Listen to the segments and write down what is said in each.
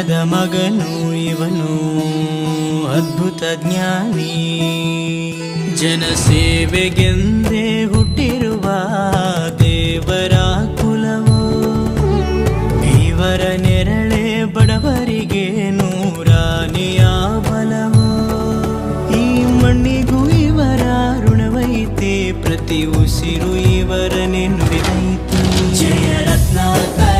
ಚಿನ್ನದ ಮಗನು ಇವನು. ಅದ್ಭುತ ಜ್ಞಾನಿ. ಜನಸೇವೆಗೆಂದೇ ಹುಟ್ಟಿರುವ ದೇವರ ಕುಲವೋ. ಇವರ ನೆರಳೆ ಬಡವರಿಗೆ ನೂರಾನಿಯ ಬಲವು ಈ ಮಣ್ಣಿಗೂ ಇವರ ಋಣವೈತೆ. ಪ್ರತಿ ಉಸಿರು ಇವರನೆ ನುಡಿದೈತೆ ಜಯ ರತ್ನಾಕರ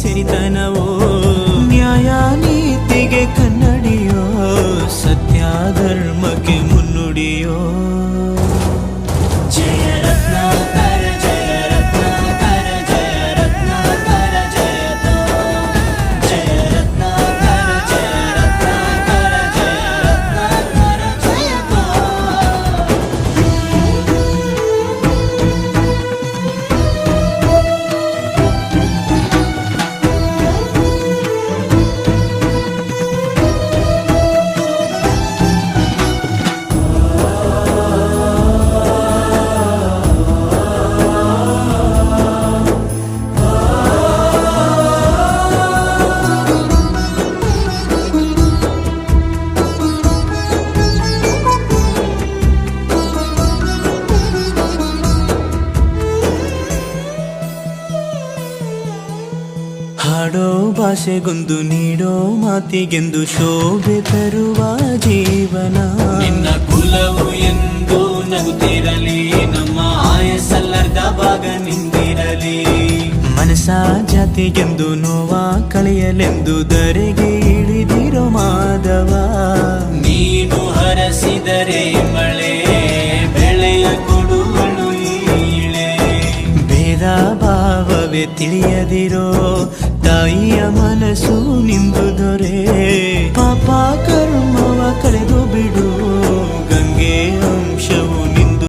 titty ಹಾಡೋ ಭಾಷೆಗೊಂದು ನೀಡೋ ಮಾತಿಗೆಂದು ಶೋಭೆ ತರುವ ಜೀವನ. ನಿನ್ನ ಕುಲವು ಎಂದು ನಗುತ್ತಿರಲಿ ನಮ್ಮ ಆಯಸ್ಸಲ್ಲರ್ಧ ಭಾಗ ನಿಂತಿರಲಿ. ಮನಸ ಜಾತಿಗೆಂದು ನೋವ ಕಳೆಯಲೆಂದು ದರೆಗೆ ಇಳಿದಿರೋ ಮಾಧವ. ನೀನು ಹರಸಿದರೆ ಮಳೆ ಬೆಳೆಯ ಕೊಡುವಳು ಈಳೆ. ಭೇದ ಭಾವವೇ ತಿಳಿಯದಿರೋ దాయ మనసు నింపు